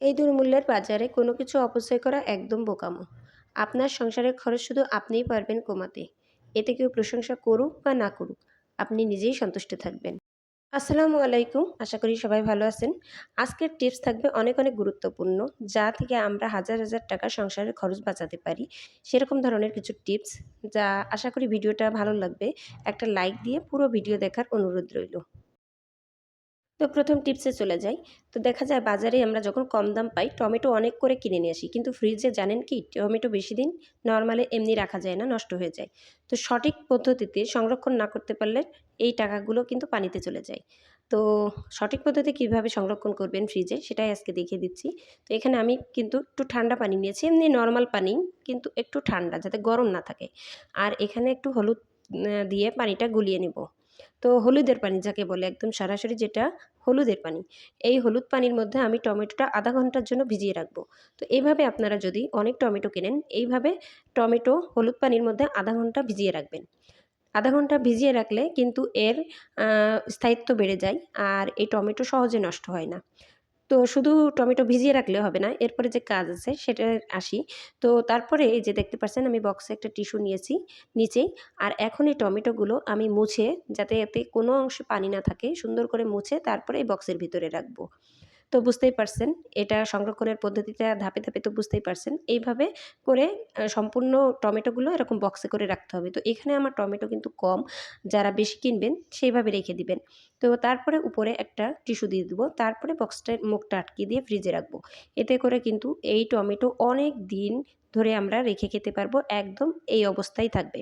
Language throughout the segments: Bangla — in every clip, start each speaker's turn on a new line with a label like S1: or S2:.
S1: এই দুর্মূল্যের বাজারে কোনো কিছু অপচয় করা একদম বোকামো। আপনার সংসারের খরচ শুধু আপনিই পারবেন কমাতে। এতে কেউ প্রশংসা করুক বা না করুক, আপনি নিজেই সন্তুষ্ট থাকবেন। আসসালামু আলাইকুম, আশা করি সবাই ভালো আছেন। আজকের টিপস থাকবে অনেক অনেক গুরুত্বপূর্ণ, যা থেকে আমরা হাজার হাজার টাকা সংসারের খরচ বাঁচাতে পারি। সেরকম ধরনের কিছু টিপস, যা আশা করি ভিডিওটা ভালো লাগবে। একটা লাইক দিয়ে পুরো ভিডিও দেখার অনুরোধ রইল। তো প্রথম টিপসে চলে যাই। তো দেখা যায় বাজারে আমরা যখন কম দাম পাই, টমেটো অনেক করে কিনে নিয়ে আসি। কিন্তু ফ্রিজে জানেন কি, টমেটো বেশি দিন নর্মালে এমনি রাখা যায় না, নষ্ট হয়ে যায়। তো সঠিক পদ্ধতিতে সংরক্ষণ না করতে পারলে এই টাকাগুলো কিন্তু পানিতে চলে যায়। তো সঠিক পদ্ধতি কীভাবে সংরক্ষণ করবেন ফ্রিজে সেটাই আজকে দেখিয়ে দিচ্ছি। তো এখানে আমি কিন্তু একটু ঠান্ডা পানি নিয়েছি, এমনি নর্মাল পানি, কিন্তু একটু ঠান্ডা যাতে গরম না থাকে। আর এখানে একটু হলুদ দিয়ে পানিটা গুলিয়ে নেব। তো হলুদের পানি যাকে বলে একদম সরাসরি যেটা হলুদের পানি। এই হলুদ পানির মধ্যে আমি টমেটোটা আধা ঘণ্টার জন্য ভিজিয়ে রাখব। তো এইভাবে আপনারা যদি অনেক টমেটো কেনেন, এইভাবে টমেটো হলুদ পানির মধ্যে আধা ঘণ্টা ভিজিয়ে রাখবেন। আধা ঘণ্টা ভিজিয়ে রাখলে কিন্তু এর স্থায়িত্ব বেড়ে যায় আর এই টমেটো সহজে নষ্ট হয় না। তো শুধু টমেটো ভিজিয়ে রাখলে হবে না, এরপরে যে কাজ আছে সেটা আসি। তো তারপরে এই যে দেখতে পাচ্ছেন আমি বক্সে একটা টিস্যু নিয়েছি নিচেই আর এখন এই টমেটোগুলো আমি মুছে যাতে এতে কোনো অংশে পানি না থাকে, সুন্দর করে মুছে তারপরে এই বক্সের ভিতরে রাখব। তো বুঝতেই পারছেন, এটা সংরক্ষণের পদ্ধতিটা ধাপে ধাপে তো বুঝতেই পারছেন। এইভাবে করে সম্পূর্ণ টমেটোগুলো এরকম বক্সে করে রাখতে হবে। তো এখানে আমার টমেটো কিন্তু কম, যারা বেশি কিনবেন সেইভাবে রেখে দিবেন। তো তারপরে উপরে একটা টিস্যু দিয়ে দেবো, তারপরে বক্সটার মুখটা আটকে দিয়ে ফ্রিজে রাখব। এতে করে কিন্তু এই টমেটো অনেক দিন ধরে আমরা রেখে খেতে পারব, একদম এই অবস্থায় থাকবে।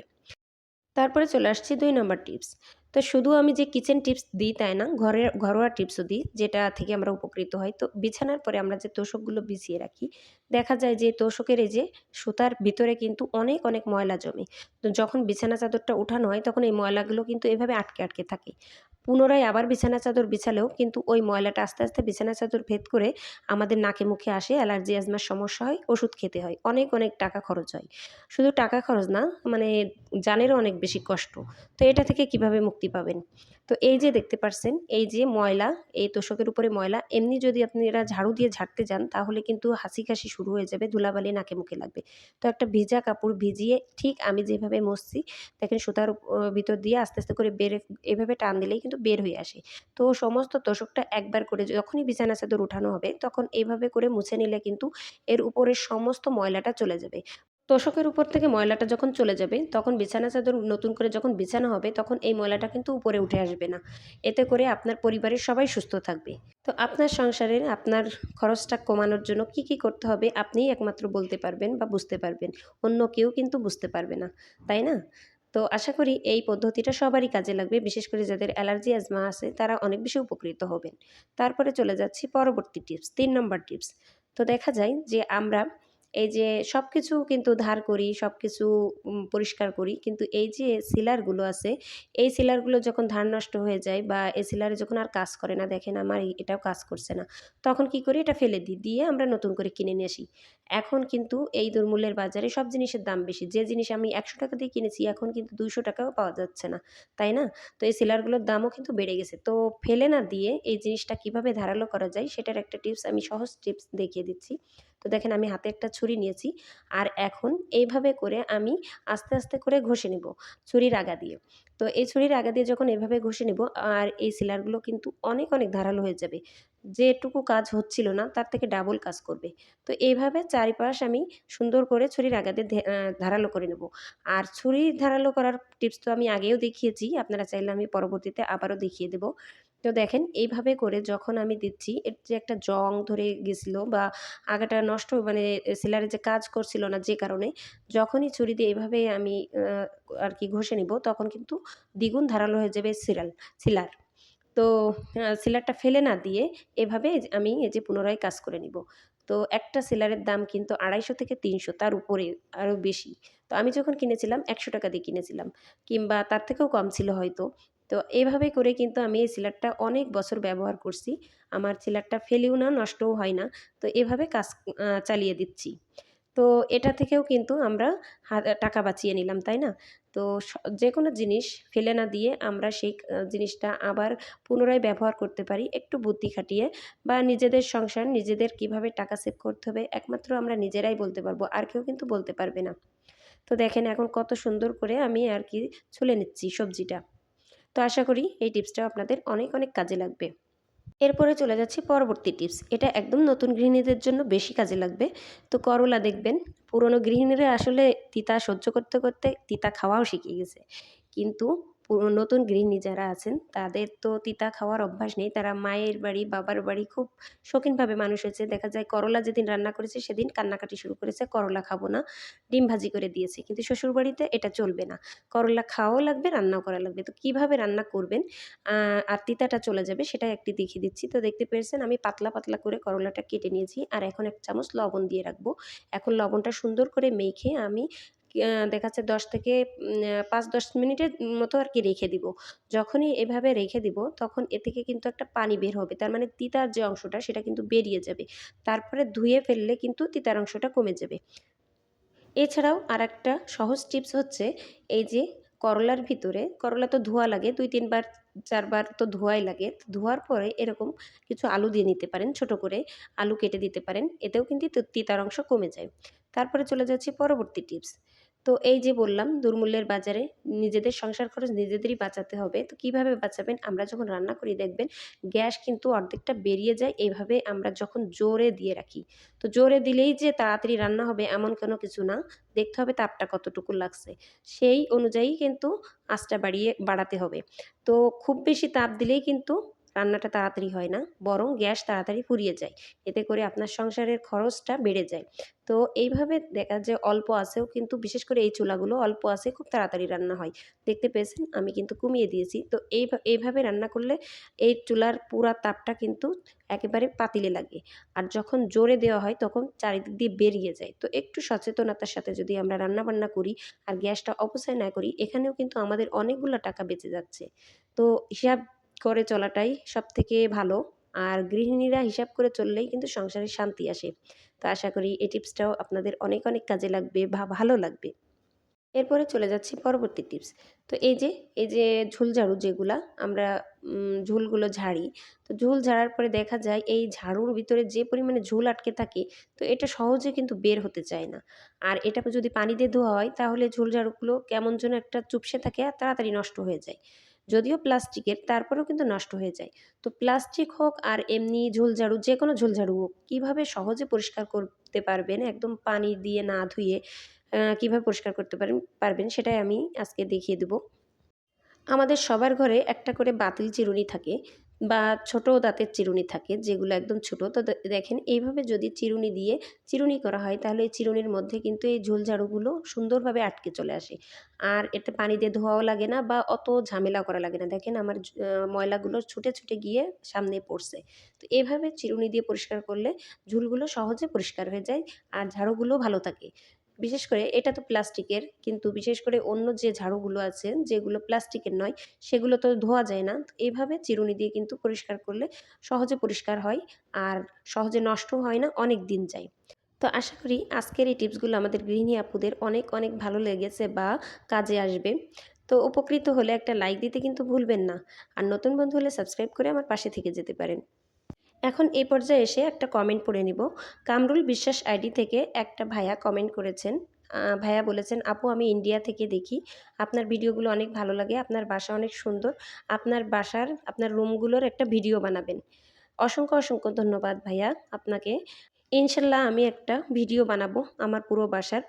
S1: তারপরে চলে আসছি দুই নম্বর টিপস তো শুধু আমি যে কিচেন টিপস দিই তাই না, ঘরের ঘরোয়া টিপসও দিই, যেটা থেকে আমরা উপকৃত হই। তো বিছানার পরে আমরা যে তোষকগুলো বিছিয়ে রাখি, দেখা যায় যে তোষকের এই যে সুতার ভিতরে কিন্তু অনেক অনেক ময়লা জমে। তো যখন বিছানা চাদরটা উঠানো হয়, তখন এই ময়লাগুলো কিন্তু এভাবে আটকে আটকে থাকে। পুনরায় আবার বিছানা চাদর বিছালেও কিন্তু ওই ময়লাটা আস্তে আস্তে বিছানা চাদর ভেদ করে আমাদের নাকে মুখে আসে, অ্যালার্জি, অ্যাজমার সমস্যা হয়, ওষুধ খেতে হয়। অনেক অনেক টাকা খরচ হয়। শুধু টাকা খরচ না মানে জানেরও অনেক বেশি কষ্ট। তো এটা থেকে কীভাবে মুক্তি পাবেন? তো এই যে দেখতে পারছেন, এই যে ময়লা, এই তোষকের উপরে ময়লা, এমনি যদি আপনারা ঝাড়ু দিয়ে ঝাড়তে যান, তাহলে কিন্তু হাসি কাশি শুরু হয়ে যাবে, ধুলাবালি নাকে মুখে লাগবে। তো একটা ভিজা কাপড় ভিজিয়ে ঠিক আমি যেভাবে মসছি, দেখেন সুতার ভিতর দিয়ে আস্তে আস্তে করে বের, এভাবে টান দিলেই কিন্তু বের হয়ে আসে। তো সমস্ত তোষকটা একবার করে যখনই বিছানা চাদর উঠানো হবে, তখন এইভাবে করে মুছে নিলে কিন্তু এর উপরের সমস্ত ময়লাটা চলে যাবে। তোষকের উপর থেকে ময়লাটা যখন চলে যাবে, তখন বিছানা চাদর নতুন করে যখন বিছানো হবে, তখন এই ময়লাটা কিন্তু উপরে উঠে আসবে না। এতে করে আপনার পরিবারের সবাই সুস্থ থাকবে। তো আপনার সংসারের, আপনার খরচটা কমানোর জন্য কি কি করতে হবে, আপনিই একমাত্র বলতে পারবেন বা বুঝতে পারবেন। অন্য কেউ কিন্তু বুঝতে পারবে না, তাই না? তো আশা করি এই পদ্ধতিটা সবারই কাজে লাগবে, বিশেষ করে যাদের অ্যালার্জি, অ্যাজমা আছে, তারা অনেক বেশি উপকৃত হবেন। তারপরে চলে যাচ্ছি পরবর্তী টিপস, তিন নম্বর টিপস। তো দেখা যায় যে আমরা এই যে সব কিছু কিন্তু ধার করি সব কিছু পরিষ্কার করি। কিন্তু এই যে সিলারগুলো আছে, এই সিলারগুলো যখন ধান নষ্ট হয়ে যায় বা এই সিলারে যখন আর কাজ করে না, দেখেন আমার এটাও কাজ করছে না। তখন কি করি, এটা ফেলে দিই, দিয়ে আমরা নতুন করে কিনে নিয়ে আসি। এখন কিন্তু এই দুর্মূল্যের বাজারে সব জিনিসের দাম বেশি। যে জিনিস আমি একশো টাকা দিয়ে কিনেছি, এখন কিন্তু দুইশো টাকাও পাওয়া যাচ্ছে না। তাই না? তো এই সিলারগুলোর দামও কিন্তু বেড়ে গেছে। তো ফেলে না দিয়ে এই জিনিসটা কীভাবে ধারালো করা যায়, সেটার একটা টিপস, আমি সহজ টিপস দেখিয়ে দিচ্ছি। তো দেখেন আমি হাতে একটা ছুরি নিয়েছি, আর এখন এইভাবে করে আমি আস্তে আস্তে করে ঘষে নেব ছুরির আগা দিয়ে। তো এই ছুরির আগা দিয়ে যখন এভাবে ঘষে নেব, আর এই সিলারগুলো কিন্তু অনেক অনেক ধারালো হয়ে যাবে। যেটুকু কাজ হচ্ছিল না, তার থেকে ডাবল কাজ করবে। তো এইভাবে চারিপাশ আমি সুন্দর করে ছুরির আগা দিয়ে ধারালো করে নেব। আর ছুরি ধারালো করার টিপস তো আমি আগেও দেখিয়েছি, আপনারা চাইলে আমি পরবর্তীতে আবারও দেখিয়ে দেবো। তো দেখেন এইভাবে করে যখন আমি দিচ্ছি, এর যে একটা জং ধরে গেছিল বা আগাটা নষ্ট মানে সিলারে যে কাজ করছিল না যে কারণে, যখনই ছুরি দিয়ে এইভাবে আমি আর কি ঘষে নিব, তখন কিন্তু দ্বিগুণ ধারালো হয়ে যাবে সিরাল সিলার। তো সিলারটা ফেলে না দিয়ে এভাবে আমি এই যে পুনরায় কাজ করে নিব। তো একটা সিলারের দাম কিন্তু আড়াইশো থেকে তিনশো, তার উপরে আরও বেশি। তো আমি যখন কিনেছিলাম, একশো টাকা দিয়ে কিনেছিলাম, কিংবা তার থেকেও কম ছিল হয়তো। তো এভাবে করে কিন্তু আমি এই সিলারটা অনেক বছর ব্যবহার করছি। আমার সিলারটা ফেলেও না, নষ্টও হয় না। তো এভাবে কাজ চালিয়ে দিচ্ছি। তো এটা থেকেও কিন্তু আমরা টাকা বাঁচিয়ে নিলাম, তাই না? তো যে কোনো জিনিস ফেলে না দিয়ে আমরা সেই জিনিসটা আবার পুনরায় ব্যবহার করতে পারি, একটু বুদ্ধি খাটিয়ে বা নিজেদের সংসার, নিজেদের কীভাবে টাকা সেভ করতে হবে, একমাত্র আমরা নিজেরাই বলতে পারব, আর কেউ কিন্তু বলতে পারবে না। তো দেখেন এখন কত সুন্দর করে আমি আর কি ছুলে নিচ্ছি সবজিটা। তো আশা করি এই টিপসটা আপনাদের অনেক অনেক কাজে লাগবে। এরপরে চলে যাচ্ছি পরবর্তী টিপস। এটা একদম নতুন গৃহিণীদের জন্য বেশি কাজে লাগবে। তো করলা দেখবেন, পুরনো গৃহিণীরা আসলে তিতা সহ্য করতে করতে তিতা খাওয়াও শিখে গেছে। কিন্তু নতুন গৃহিণী যারা আছেন, তাদের তো তিতা খাওয়ার অভ্যাস নেই। তারা মায়ের বাড়ি, বাবার বাড়ি খুব শৌখিনভাবে মানুষ হয়েছে। দেখা যায় করলা যেদিন রান্না করেছে, সেদিন কান্নাকাটি শুরু করেছে, করলা খাব না, ডিম ভাজি করে দিয়েছে। কিন্তু শ্বশুরবাড়িতে এটা চলবে না। করলা খাওয়াও লাগবে, রান্নাও করা লাগবে। তো কীভাবে রান্না করবেন আর তিতাটা চলে যাবে সেটা একটি দেখিয়ে দিচ্ছি। তো দেখতে পেরেছেন আমি পাতলা পাতলা করে করলাটা কেটে নিয়েছি। আর এখন এক চামচ লবণ দিয়ে রাখব। এখন লবণটা সুন্দর করে মেখে আমি দেখা যাচ্ছে দশ থেকে পাঁচ দশ মিনিটের মতো আর কি রেখে দিব। যখনই এভাবে রেখে দিব, তখন এ থেকে কিন্তু একটা পানি বের হবে। তার মানে তিতার যে অংশটা, সেটা কিন্তু বেরিয়ে যাবে। তারপরে ধুয়ে ফেললে কিন্তু তিতার অংশটা কমে যাবে। এছাড়াও আর একটা সহজ টিপস হচ্ছে, এই যে করলার ভিতরে, করলা তো ধোয়া লাগে, দুই তিনবার, চারবার তো ধোয়াই লাগে। ধোয়ার পরে এরকম কিছু আলু দিয়ে নিতে পারেন, ছোট করে আলু কেটে দিতে পারেন। এতেও কিন্তু তিতার অংশ কমে যায়। তারপরে চলে যাচ্ছি পরবর্তী টিপস। তো এই যে বললাম, দুর্মূল্যের বাজারে নিজেদের সংসার খরচ নিজেদেরই বাঁচাতে হবে। তো কীভাবে বাঁচাবেন? আমরা যখন রান্না করি, দেখবেন গ্যাস কিন্তু অর্ধেকটা বেরিয়ে যায়। এইভাবে আমরা যখন জোরে দিয়ে রাখি, তো জোরে দিলেই যে তাড়াতাড়ি রান্না হবে এমন কোনো কিছু না। দেখতে হবে তাপটা কতটুকু লাগছে। সেই অনুযায়ী কিন্তু আঁচটা বাড়িয়ে, বাড়াতে হবে। তো খুব বেশি তাপ দিলেই কিন্তু রান্নাটা তাড়াতাড়ি হয় না, বরং গ্যাস তাড়াতাড়ি ফুরিয়ে যায়। এতে করে আপনার সংসারের খরচটা বেড়ে যায়। তো এইভাবে দেখা যায় অল্প আসেও কিন্তু বিশেষ করে এই চুলাগুলো অল্প আসে খুব তাড়াতাড়ি রান্না হয়। দেখতে পেয়েছেন? আমি কিন্তু কমিয়ে দিয়েছি। তো এই এইভাবে রান্না করলে এই চুলার পুরা তাপটা কিন্তু একেবারে পাতিলে লাগে। আর যখন জোরে দেওয়া হয় তখন চারিদিক দিয়ে বেরিয়ে যায়। তো একটু সচেতনতার সাথে যদি আমরা রান্না বান্না করি আর গ্যাসটা অপচয় না করি, এখানেও কিন্তু আমাদের অনেকগুলো টাকা বেঁচে যাচ্ছে। তো হিসাব করে চলাটাই সব থেকে ভালো। আর গৃহিণীরা হিসাব করে চললেই কিন্তু সংসারে শান্তি আসে। তো আশা করি এই টিপসটাও আপনাদের অনেক অনেক কাজে লাগবে বা ভালো লাগবে। এরপরে চলে যাচ্ছি পরবর্তী টিপস। তো এই যে এই যে ঝুল ঝাড়ু যেগুলা, আমরা ঝুলগুলো ঝাড়ি। তো ঝুল ঝাড়ার পরে দেখা যায় এই ঝাড়ুর ভিতরে যে পরিমাণে ঝুল আটকে থাকে, তো এটা সহজে কিন্তু বের হতে চায় না। আর এটা যদি পানি দিয়ে ধোয়া হয়, তাহলে ঝুল ঝাড়ুগুলো কেমন যেন একটা চুপসে থাকে আর তাড়াতাড়ি নষ্ট হয়ে যায়। যদিও প্লাস্টিকের, তারপরেও কিন্তু নষ্ট হয়ে যায়। তো প্লাস্টিক হোক আর এমনি ঝুলঝাড়ু যে কোনো ঝোলঝাড়ু হোক, কীভাবে সহজে পরিষ্কার করতে পারবেন, একদম পানি দিয়ে না ধুয়ে কীভাবে পরিষ্কার করতে পারেন, পারবেন সেটাই আমি আজকে দেখিয়ে দেবো। আমাদের সবার ঘরে একটা করে বাতিল চিরুনি থাকে। বা ছোট দাঁতের চিরুনি থাকে, যেগুলো একদম ছোট। তো দেখেন এইভাবে যদি চিরুনি দিয়ে চিরুনি করা হয়, তাহলে এই চিরুনির মধ্যে কিন্তু এই ঝোলঝাড়ুগুলো সুন্দরভাবে আটকে চলে আসে। আর এতে পানি দিয়ে ধোয়াও লাগে না বা অত ঝামেলা করা লাগে না। দেখেন আমার ময়লাগুলো ছুটে ছুটে গিয়ে সামনে পড়ছে। তো এইভাবে চিরুনি দিয়ে পরিষ্কার করলে ঝুলগুলো সহজে পরিষ্কার হয়ে যায় আর ঝাড়ুগুলো ভালো থাকে। বিশেষ করে এটা তো প্লাস্টিকের, কিন্তু বিশেষ করে অন্য যে ঝাড়ুগুলো আছে, যেগুলো প্লাস্টিকের নয়, সেগুলো তো ধোয়া যায় না। এইভাবে চিরুনি দিয়ে কিন্তু পরিষ্কার করলে সহজে পরিষ্কার হয় আর সহজে নষ্ট হয় না, অনেক দিন যায়। তো আশা করি আজকের এই টিপসগুলো আমাদের গৃহিণী আপুদের অনেক অনেক ভালো লেগেছে বা কাজে আসবে। তো উপকৃত হলে একটা লাইক দিতে কিন্তু ভুলবেন না। আর নতুন বন্ধু হলে সাবস্ক্রাইব করে আমার পাশে থেকে যেতে পারেন। এখন এই পর্যায়ে এসে একটা কমেন্ট পড়ে নিব। কামরুল বিশ্বাস আইডি থেকে একটা ভাইয়া কমেন্ট করেছেন। ভাইয়া বলেছেন, আপু, আমি ইন্ডিয়া থেকে দেখি। আপনার ভিডিওগুলো অনেক ভালো লাগে, আপনার বাসা অনেক সুন্দর। আপনার বাসার, আপনার রুমগুলোর একটা ভিডিও বানাবেন। অসংখ্য অসংখ্য ধন্যবাদ ভাইয়া আপনাকে। ইনশাল্লাহ আমি একটা ভিডিও বানাবো আমার পুরো বাসার।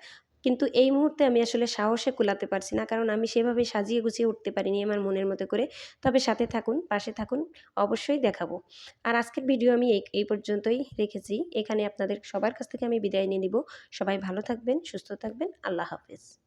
S1: কিন্তু এই মুহূর্তে আমি আসলে সাহসে কুলাতে পারছি না। কারণ আমি সেভাবে সাজিয়ে গুছিয়ে উঠতে পারিনি আমার মনের মতো করে। তবে সাথে থাকুন, পাশে থাকুন, অবশ্যই দেখাবো। আর আজকের ভিডিও আমি এই পর্যন্তই রেখেছি। এখানে আপনাদের সবার কাছ থেকে আমি বিদায় নিয়ে নিব। সবাই ভালো থাকবেন, সুস্থ থাকবেন। আল্লাহ হাফেজ।